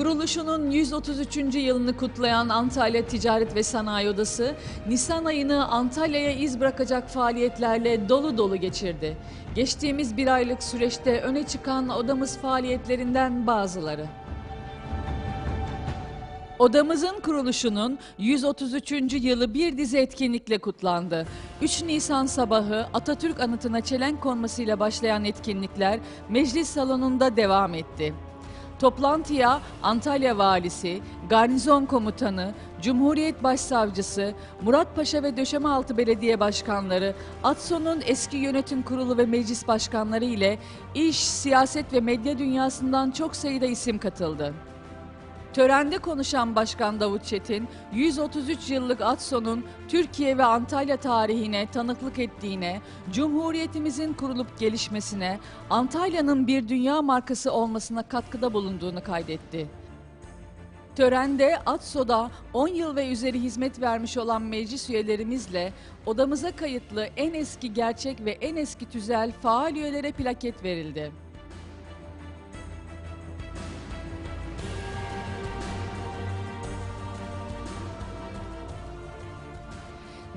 Kuruluşunun 133. yılını kutlayan Antalya Ticaret ve Sanayi Odası, Nisan ayını Antalya'ya iz bırakacak faaliyetlerle dolu dolu geçirdi. Geçtiğimiz bir aylık süreçte öne çıkan odamız faaliyetlerinden bazıları. Odamızın kuruluşunun 133. yılı bir dizi etkinlikle kutlandı. 3 Nisan sabahı Atatürk anıtına çelenk konmasıyla başlayan etkinlikler meclis salonunda devam etti. Toplantıya Antalya Valisi, Garnizon Komutanı, Cumhuriyet Başsavcısı, Muratpaşa ve Döşemealtı Belediye Başkanları, ATSO'nun eski yönetim kurulu ve meclis başkanları ile iş, siyaset ve medya dünyasından çok sayıda isim katıldı. Törende konuşan Başkan Davut Çetin, 133 yıllık ATSO'nun Türkiye ve Antalya tarihine tanıklık ettiğine, Cumhuriyetimizin kurulup gelişmesine, Antalya'nın bir dünya markası olmasına katkıda bulunduğunu kaydetti. Törende ATSO'da 10 yıl ve üzeri hizmet vermiş olan meclis üyelerimizle odamıza kayıtlı en eski gerçek ve en eski tüzel faal üyelere plaket verildi.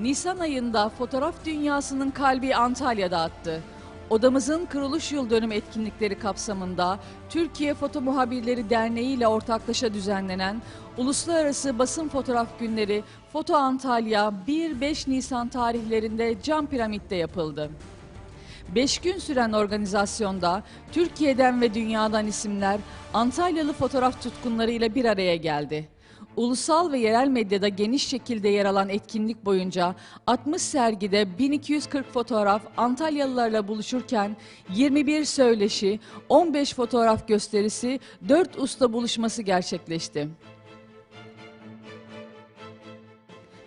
Nisan ayında fotoğraf dünyasının kalbi Antalya'da attı. Odamızın kuruluş yıl dönüm etkinlikleri kapsamında Türkiye Foto Muhabirleri Derneği ile ortaklaşa düzenlenen Uluslararası Basın Fotoğraf Günleri Foto Antalya 1-5 Nisan tarihlerinde Cam Piramit'te yapıldı. 5 gün süren organizasyonda Türkiye'den ve dünyadan isimler Antalyalı fotoğraf tutkunlarıyla bir araya geldi. Ulusal ve yerel medyada geniş şekilde yer alan etkinlik boyunca 60 sergide 1240 fotoğraf Antalyalılarla buluşurken 21 söyleşi, 15 fotoğraf gösterisi, 4 usta buluşması gerçekleşti.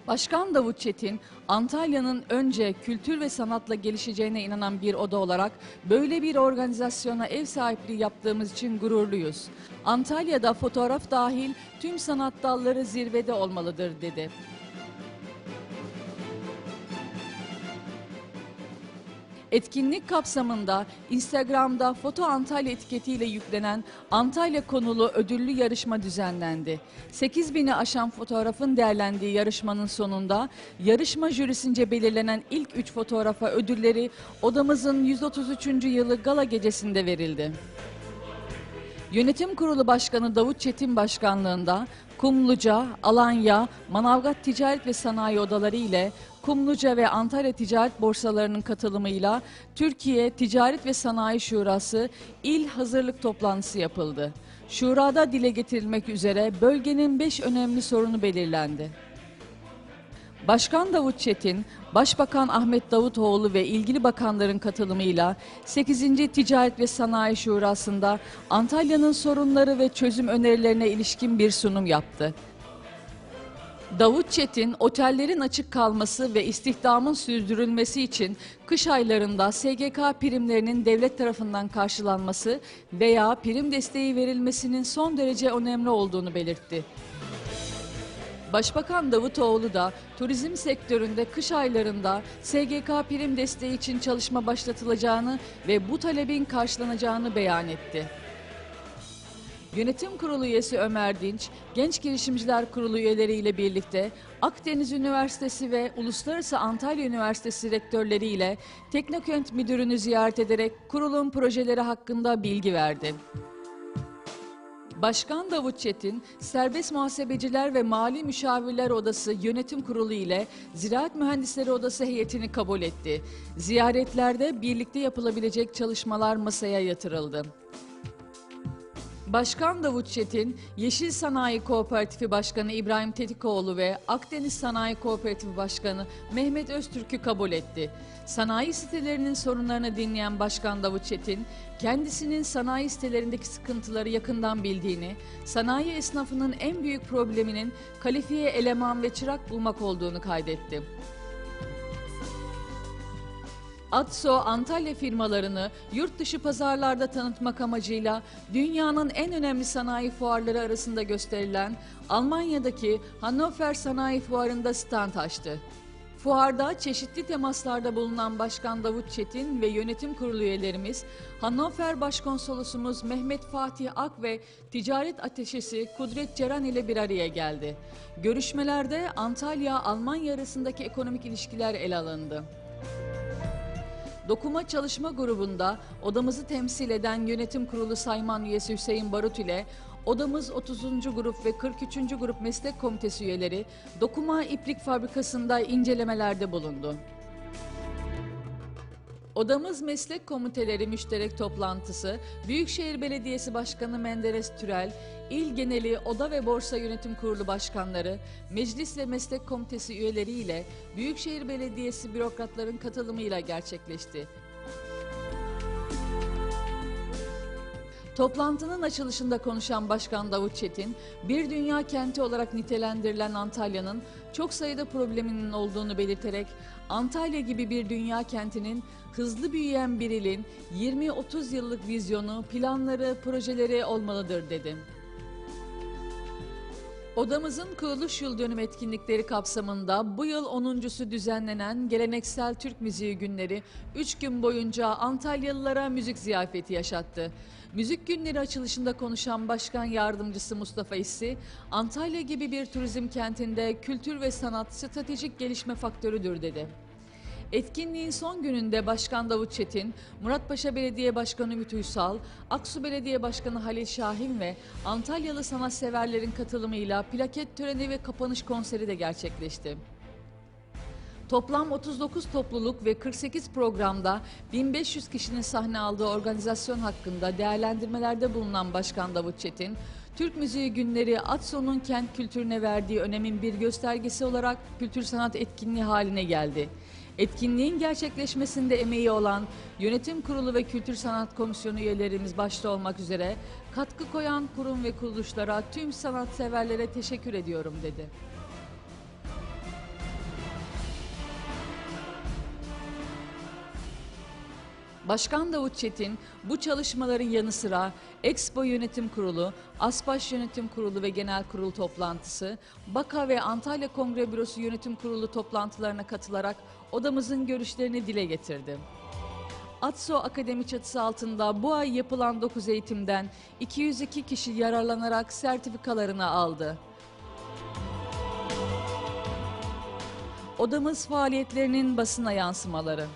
Başkan Davut Çetin, Antalya'nın önce kültür ve sanatla gelişeceğine inanan bir oda olarak böyle bir organizasyona ev sahipliği yaptığımız için gururluyuz. Antalya'da fotoğraf dahil tüm sanat dalları zirvede olmalıdır dedi. Etkinlik kapsamında Instagram'da Foto Antalya etiketiyle yüklenen Antalya konulu ödüllü yarışma düzenlendi. 8000'i aşan fotoğrafın değerlendiği yarışmanın sonunda yarışma jürisince belirlenen ilk 3 fotoğrafa ödülleri odamızın 133. yılı gala gecesinde verildi. Yönetim Kurulu Başkanı Davut Çetin Başkanlığında Kumluca, Alanya, Manavgat Ticaret ve Sanayi Odaları ile Kumluca ve Antalya Ticaret Borsalarının katılımıyla Türkiye Ticaret ve Sanayi Şurası İl Hazırlık Toplantısı yapıldı. Şurada dile getirilmek üzere bölgenin 5 önemli sorunu belirlendi. Başkan Davut Çetin, Başbakan Ahmet Davutoğlu ve ilgili bakanların katılımıyla 8. Ticaret ve Sanayi Şurası'nda Antalya'nın sorunları ve çözüm önerilerine ilişkin bir sunum yaptı. Davut Çetin, otellerin açık kalması ve istihdamın sürdürülmesi için kış aylarında SGK primlerinin devlet tarafından karşılanması veya prim desteği verilmesinin son derece önemli olduğunu belirtti. Başbakan Davutoğlu da turizm sektöründe kış aylarında SGK prim desteği için çalışma başlatılacağını ve bu talebin karşılanacağını beyan etti. Yönetim Kurulu üyesi Ömer Dinç, Genç Girişimciler Kurulu üyeleriyle birlikte Akdeniz Üniversitesi ve Uluslararası Antalya Üniversitesi rektörleriyle Teknokent Müdürünü ziyaret ederek kurulun projeleri hakkında bilgi verdi. Başkan Davut Çetin, Serbest Muhasebeciler ve Mali Müşavirler Odası Yönetim Kurulu ile Ziraat Mühendisleri Odası heyetini kabul etti. Ziyaretlerde birlikte yapılabilecek çalışmalar masaya yatırıldı. Başkan Davut Çetin, Yeşil Sanayi Kooperatifi Başkanı İbrahim Tetikoğlu ve Akdeniz Sanayi Kooperatifi Başkanı Mehmet Öztürk'ü kabul etti. Sanayi sitelerinin sorunlarını dinleyen Başkan Davut Çetin, kendisinin sanayi sitelerindeki sıkıntıları yakından bildiğini, sanayi esnafının en büyük probleminin kalifiye eleman ve çırak bulmak olduğunu kaydetti. Atso Antalya firmalarını yurt dışı pazarlarda tanıtmak amacıyla dünyanın en önemli sanayi fuarları arasında gösterilen Almanya'daki Hannover Sanayi Fuarı'nda stand açtı. Fuarda çeşitli temaslarda bulunan Başkan Davut Çetin ve yönetim kurulu üyelerimiz, Hannover Başkonsolosumuz Mehmet Fatih Ak ve Ticaret Ateşesi Kudret Ceren ile bir araya geldi. Görüşmelerde Antalya-Almanya arasındaki ekonomik ilişkiler ele alındı. Dokuma Çalışma Grubu'nda odamızı temsil eden yönetim kurulu sayman üyesi Hüseyin Barut ile odamız 30. grup ve 43. grup meslek komitesi üyeleri dokuma iplik fabrikasında incelemelerde bulundu. Odamız Meslek Komiteleri Müşterek Toplantısı, Büyükşehir Belediyesi Başkanı Menderes Türel, İl Geneli Oda ve Borsa Yönetim Kurulu Başkanları, Meclis ve Meslek Komitesi üyeleri ile Büyükşehir Belediyesi bürokratların katılımıyla gerçekleşti. Toplantının açılışında konuşan Başkan Davut Çetin, bir dünya kenti olarak nitelendirilen Antalya'nın çok sayıda probleminin olduğunu belirterek Antalya gibi bir dünya kentinin hızlı büyüyen bir ilin 20-30 yıllık vizyonu, planları, projeleri olmalıdır dedi. Odamızın kuruluş yıl dönüm etkinlikleri kapsamında bu yıl 10.sü düzenlenen geleneksel Türk Müziği Günleri 3 gün boyunca Antalyalılara müzik ziyafeti yaşattı. Müzik günleri açılışında konuşan Başkan Yardımcısı Mustafa İssi, Antalya gibi bir turizm kentinde kültür ve sanat stratejik gelişme faktörüdür dedi. Etkinliğin son gününde Başkan Davut Çetin, Muratpaşa Belediye Başkanı Ümit Uysal, Aksu Belediye Başkanı Halil Şahin ve Antalyalı sanatseverlerin katılımıyla plaket töreni ve kapanış konseri de gerçekleşti. Toplam 39 topluluk ve 48 programda 1500 kişinin sahne aldığı organizasyon hakkında değerlendirmelerde bulunan Başkan Davut Çetin, Türk Müziği Günleri Atso'nun kent kültürüne verdiği önemin bir göstergesi olarak kültür sanat etkinliği haline geldi. Etkinliğin gerçekleşmesinde emeği olan Yönetim Kurulu ve Kültür Sanat Komisyonu üyelerimiz başta olmak üzere katkı koyan kurum ve kuruluşlara tüm sanatseverlere teşekkür ediyorum dedi. Başkan Davut Çetin bu çalışmaların yanı sıra Expo Yönetim Kurulu, Aspaş Yönetim Kurulu ve Genel Kurul toplantısı, Baka ve Antalya Kongre Bürosu Yönetim Kurulu toplantılarına katılarak odamızın görüşlerini dile getirdi. ATSO Akademi çatısı altında bu ay yapılan 9 eğitimden 202 kişi yararlanarak sertifikalarını aldı. Odamız faaliyetlerinin basına yansımaları.